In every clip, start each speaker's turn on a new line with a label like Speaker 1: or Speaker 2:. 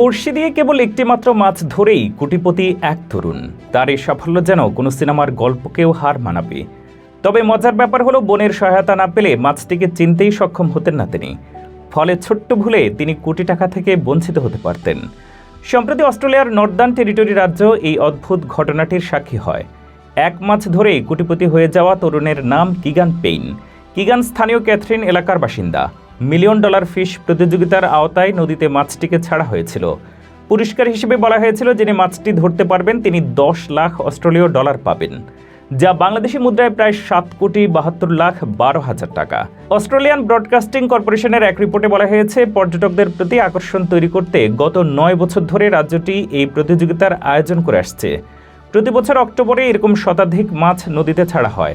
Speaker 1: বড়শি দিয়ে কেবল একটি মাত্র মাছ ধরেই কোটিপতি এক তরুণ। তার এই সাফল্য যেন কোনো সিনেমার গল্পকেও হার মানাবে। তবে মজার ব্যাপার হলো, বোনের সহায়তা না পেলে মাছটিকে চিনতেই সক্ষম হতেন না তিনি। ফলে ছোট্ট ভুলে তিনি কোটি টাকা থেকে বঞ্চিত হতে পারতেন। সম্প্রতি অস্ট্রেলিয়ার নর্দার্ন টেরিটরি রাজ্য এই অদ্ভুত ঘটনাটির সাক্ষী হয়। এক মাছ ধরে কোটিপতি হয়ে যাওয়া তরুণের নাম কিগান পেইন। কিগান স্থানীয় ক্যাথরিন এলাকার বাসিন্দা। মিলিয়ন ডলার ফিশ প্রতিযোগিতার আওতায় নদীতে মাছটিকে ছাড়া হয়েছিল। পুরস্কার হিসেবে বলা হয়েছিল যিনি মাছটি ধরতে পারবেন, তিনি দশ লাখ অস্ট্রেলীয় ডলার পাবেন, যা বাংলাদেশি মুদ্রায় প্রায় সাত কোটি বাহাত্তর লাখ বারো হাজার টাকা। অস্ট্রেলিয়ান ব্রডকাস্টিং কর্পোরেশনের এক রিপোর্টে বলা হয়েছে, পর্যটকদের প্রতি আকর্ষণ তৈরি করতে গত নয় বছর ধরে রাজ্যটি এই প্রতিযোগিতার আয়োজন করে আসছে। প্রতি বছর অক্টোবরে এরকম শতাধিক মাছ নদীতে ছাড়া হয়।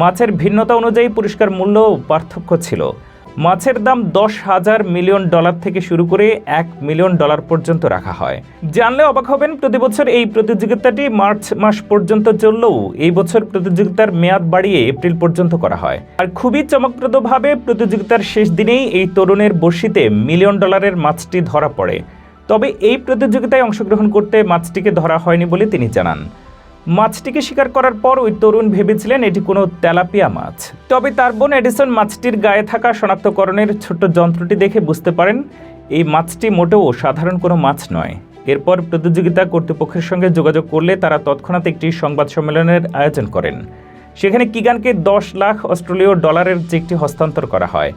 Speaker 1: মাছের ভিন্নতা অনুযায়ী পুরস্কার মূল্য পার্থক্য ছিল। মাছের দাম দশ হাজার মিলিয়ন ডলার থেকে শুরু করে এক মিলিয়ন ডলার পর্যন্ত রাখা হয়। জানলে অবাক হবেন, প্রতি বছর এই প্রতিযোগিতাটি মার্চ মাস পর্যন্ত চললেও এই বছর প্রতিযোগিতার মেয়াদ বাড়িয়ে এপ্রিল পর্যন্ত করা হয়। আর খুবই চমকপ্রদভাবে প্রতিযোগিতার শেষ দিনেই এই তরুণের বড়শিতে মিলিয়ন ডলারের মাছটি ধরা পড়ে। তবে এই প্রতিযোগিতায় অংশগ্রহণ করতে মাছটিকে ধরা হয়নি বলে তিনি জানান। মাছটিকে শিকার করার পর ওই তরুণ ভেবেছিলেন এটি কোনো তেলাপিয়া মাছ। তবে তার বোন এডিসন মাছটির গায়ে থাকা শনাক্তকরণের ছোট্ট যন্ত্রটি দেখে বুঝতে পারেন, এই মাছটি মোটেও সাধারণ কোনো মাছ নয়। এরপর প্রতিযোগিতা কর্তৃপক্ষের সঙ্গে যোগাযোগ করলে তারা তৎক্ষণাৎ একটি সংবাদ সম্মেলনের আয়োজন করেন। সেখানে কিগানকে দশ লাখ অস্ট্রেলীয় ডলারের চেকটি হস্তান্তর করা হয়।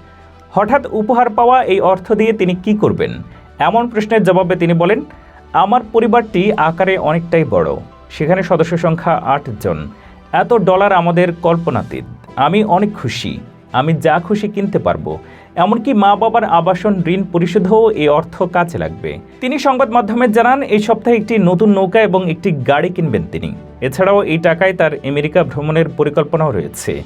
Speaker 1: হঠাৎ উপহার পাওয়া এই অর্থ দিয়ে তিনি কি করবেন? এমন প্রশ্নের জবাবে তিনি বলেন, আমার পরিবারটি আকারে অনেকটাই বড়। সেখানে সদস্য সংখ্যা আট জন। এত ডলার আমাদের কল্পনাতীত। আমি অনেক খুশি। আমি যা খুশি কিনতে পারব। এমনকি মা বাবার আবাসন ঋণ পরিশোধেও এই অর্থ কাজে লাগবে। তিনি সংবাদ মাধ্যমে জানান, এই সপ্তাহে একটি নতুন নৌকা এবং একটি গাড়ি কিনবেন তিনি। এছাড়াও এই টাকায় তার আমেরিকা ভ্রমণের পরিকল্পনাও রয়েছে।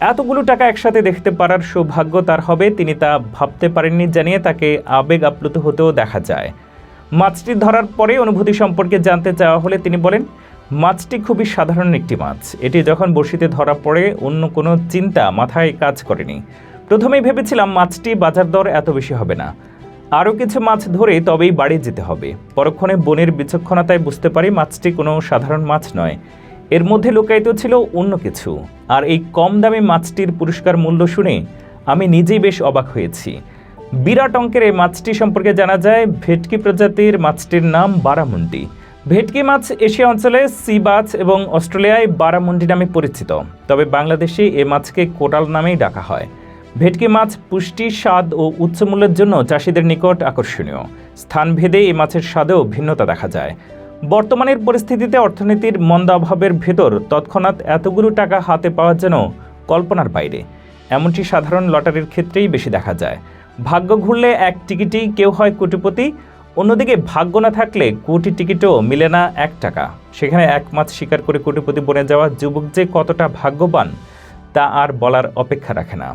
Speaker 1: এতগুলো টাকা একসাথে দেখতে পারার সৌভাগ্য তার হবে, তিনি তা ভাবতে পারেননি জানিয়ে তাকে আবেগ আপ্লুত হতেও দেখা যায়। মাছটি ধরার পরে অনুভূতি সম্পর্কে জানতে চাওয়া হলে তিনি বলেন মাছটি খুবই সাধারণ একটি মাছ। এটি যখন বড়শিতে ধরা পড়ে, অন্য কোনো চিন্তা মাথায় কাজ করেনি। প্রথমেই ভেবেছিলাম মাছটি বাজার দর এত বেশি হবে না। আরও কিছু মাছ ধরে তবেই বাড়ি যেতে হবে। পরক্ষণে বনের বিচক্ষণতায় বুঝতে পারি মাছটি কোনো সাধারণ মাছ নয়। এর মধ্যে লুকায়িত ছিল অন্য কিছু। আর এই কম দামে মাছটির পুরস্কার মূল্য শুনে আমি নিজেই বেশ অবাক হয়েছি। বিরাট অঙ্কের এই মাছটি সম্পর্কে জানা যায়, ভেটকি প্রজাতির মাছটির নাম বারামুন্ডি। ভেটকি মাছ এশিয়া অঞ্চলে, সি মাছ এবং অস্ট্রেলিয়ায় বারামুন্ডি নামে পরিচিত। তবে বাংলাদেশে এ মাছকে কোটাল নামেই ডাকা হয়। ভেটকি মাছ পুষ্টি, স্বাদ ও উচ্চ মূল্যের জন্য চাষিদের নিকট আকর্ষণীয়। স্থানভেদে এই মাছের স্বাদেও ভিন্নতা দেখা যায়। বর্তমানের পরিস্থিতিতে অর্থনীতির মন্দাভাবের ভেতর তৎক্ষণাৎ এতগুলো টাকা হাতে পাওয়া যেন কল্পনার বাইরে। এমনটি সাধারণ লটারির ক্ষেত্রেই বেশি দেখা যায়। ভাগ্য ঘুরলে এক টিকিটেই কেউ হয় কোটিপতি অন্যদিকে ভাগ্য না থাকলে কোটি টিকিটও মিলে না এক টাকা। সেখানে এক মাছ শিকার করে কোটিপতি বনে যাওয়া যুবক যে কতটা ভাগ্যবান, তা আর বলার অপেক্ষা রাখে না।